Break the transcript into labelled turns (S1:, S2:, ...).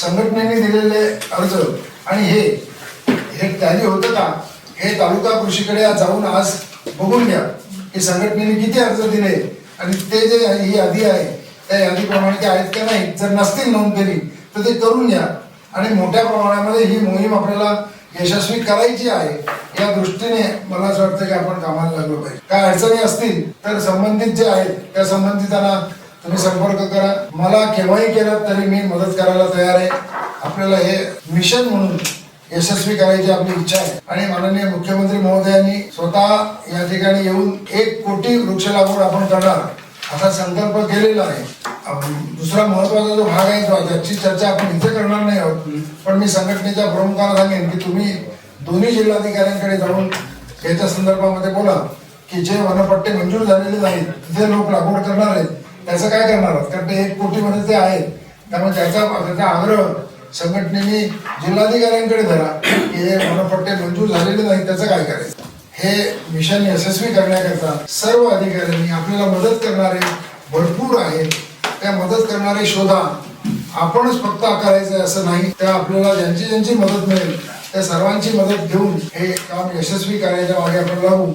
S1: संघटनेने दिलेले अर्ज आणि हे हे टॅली होतं का? हे तालुका कृषीकडे आज जाऊन आज बघून घ्या की संघटनेने किती अर्ज दिले आणि ते जे आहे- ही यादी आहे त्या यादीप्रमाणे ते आहेत का नाही जर नसतील नोंद केली तर ते करून घ्या. आणि मोठ्या प्रमाणामध्ये ही मोहीम आपल्याला यशस्वी करायची आहे या दृष्टीने मला असं वाटतं की आपण कामाला लागलो पाहिजे. काय अडचणी असतील तर संबंधित जे आहेत त्या संबंधितांना तुम्ही संपर्क करा. मला केव्हाही केला तरी मी मदत करायला तयार आहे. आपल्याला हे मिशन म्हणून यशस्वी करायची आपली इच्छा आहे. आणि माननीय मुख्यमंत्री महोदयांनी स्वतः या ठिकाणी येऊन एक कोटी वृक्ष लागवड आपण करणार. असा संकल्प केलेला आहे. दुसरा महत्त्वाचा जो भाग आहे जो ज्याची चर्चा आपण इथे करणार नाही आहोत. पण मी संघटनेच्या प्रमुखांना सांगेन की तुम्ही दोन्ही जिल्हाधिकाऱ्यांकडे जाऊन याच्या संदर्भामध्ये बोला की जे वनपट्टे मंजूर झालेले नाहीत तिथे लोक लागवड करणार आहेत. त्याचं काय करणार आहोत कारण ते एक कोटीमध्ये ते आहेत. त्यामुळे त्याचा त्याचा आग्रह संघटनेने जिल्हाधिकाऱ्यांकडे धरा. की हे मनपट्टे मंजूर झालेले नाही त्याचं काय करायचं? हे मिशन यशस्वी करण्याकरता सर्व अधिकाऱ्यांनी आपल्याला मदत करणारे भरपूर आहेत. त्या मदत करणारे शोधा. आपणच फक्त आकारायचं असं नाही. त्या आपल्याला ज्यांची ज्यांची मदत मिळेल त्या सर्वांची मदत घेऊन हे काम यशस्वी करायच्या मागे आपण लागू.